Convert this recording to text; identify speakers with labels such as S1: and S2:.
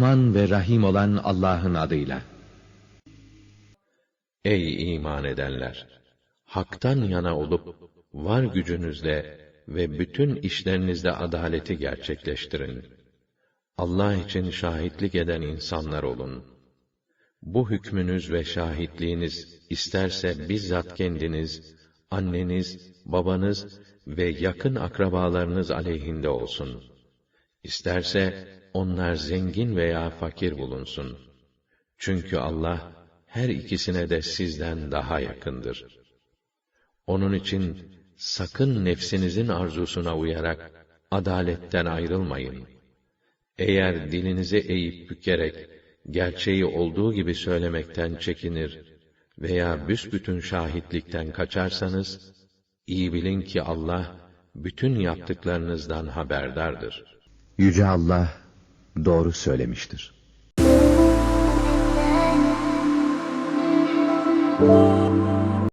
S1: Rahman ve Rahim olan Allah'ın adıyla.
S2: Ey iman edenler! Hak'tan yana olup, var gücünüzle ve bütün işlerinizde adaleti gerçekleştirin. Allah için şahitlik eden insanlar olun. Bu hükmünüz ve şahitliğiniz isterse bizzat kendiniz, anneniz, babanız ve yakın akrabalarınız aleyhinde olsun. İsterse onlar zengin veya fakir bulunsun. Çünkü Allah her ikisine de sizden daha yakındır. Onun için sakın nefsinizin arzusuna uyarak adaletten ayrılmayın. Eğer dilinizi eğip bükerek gerçeği olduğu gibi söylemekten çekinir veya büsbütün şahitlikten kaçarsanız iyi bilin ki Allah bütün yaptıklarınızdan haberdardır.
S1: Yüce Allah doğru söylemiştir.
S3: You.